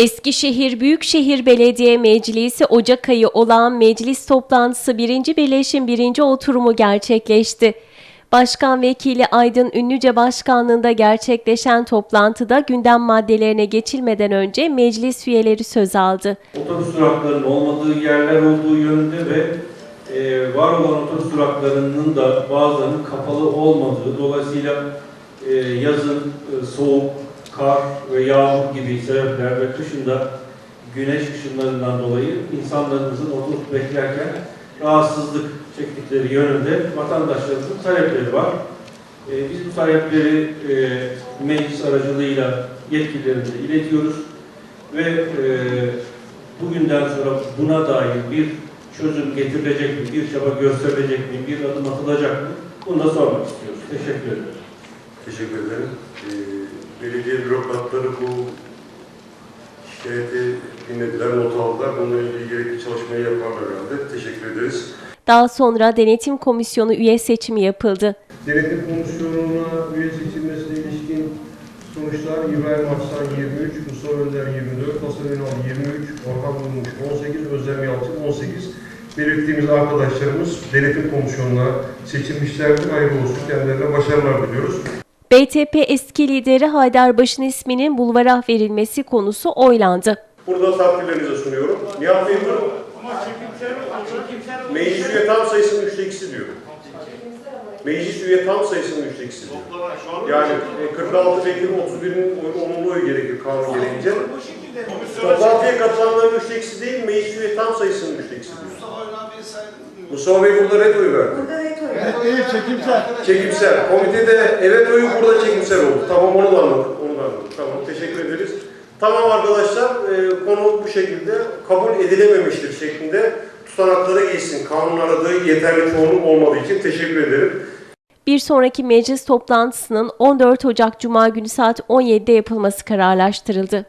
Eskişehir Büyükşehir Belediye Meclisi Ocak ayı olan meclis toplantısı 1. Birleşim 1. oturumu gerçekleşti. Başkan Vekili Aydın Ünlüce Başkanlığında gerçekleşen toplantıda gündem maddelerine geçilmeden önce meclis üyeleri söz aldı. otobüs duraklarının olmadığı yerler olduğu yönünde ve e, var olan otobüs duraklarının da bazılarının kapalı olmadığı, dolayısıyla e, yazın e, soğuk, kar ve yağmur gibi sebepler ve kışında güneş ışınlarından dolayı insanlarımızın otobüs beklerken rahatsızlık çektikleri yönünde vatandaşlarımızın talepleri var. E, biz bu talepleri e, meclis aracılığıyla yetkililerimize iletiyoruz ve e, bugünden sonra buna dair bir çözüm getirilecek mi, bir çaba gösterilecek mi, bir adım atılacak mı? Bunu da sormak istiyoruz. Teşekkür ederim. Teşekkür ederim. Ee, belediye bürokratları bu şikayeti dinlediler, not aldılar. Bununla ilgili gerekli çalışmayı yaparlar herhalde. Teşekkür ederiz. Daha sonra denetim komisyonu üye seçimi yapıldı. Denetim komisyonuna üye seçilmesine ilişkin sonuçlar İbrahim Arslan 23, Mustafa Önder 24, Hasan Ünal 23, Orhan Bulmuş 18, Özlem Yalçın 18. Belirttiğimiz arkadaşlarımız denetim komisyonuna seçilmişlerdir. Hayırlı olsun. Kendilerine başarılar diliyoruz. BTP eski lideri Haydarbaş'ın isminin bulvara verilmesi konusu oylandı. Burada takdirlerinize sunuyorum. Nihat Bey buyurun. Meclis üye tam sayısının üçte ikisi diyor. Meclis üye tam sayısının üçte ikisi diyor. Yani e, 46 vekilin 31'in onunlu oyu gerekir kanun gereğince. Toplantıya katılanların üçte ikisi değil, meclis üye tam sayısının üçte ikisi diyor. Mustafa Bey burada red oyu verdi. Evet değil, çekimsel. Çekimsel. Komitede evet oyu burada çekimsel oldu. Tamam onu da anladık. Onu da anladık. Tamam teşekkür ederiz. Tamam arkadaşlar e, konu bu şekilde kabul edilememiştir şeklinde tutanaklara geçsin. Kanun aradığı yeterli çoğunluk olmadığı için teşekkür ederim. Bir sonraki meclis toplantısının 14 Ocak Cuma günü saat 17'de yapılması kararlaştırıldı.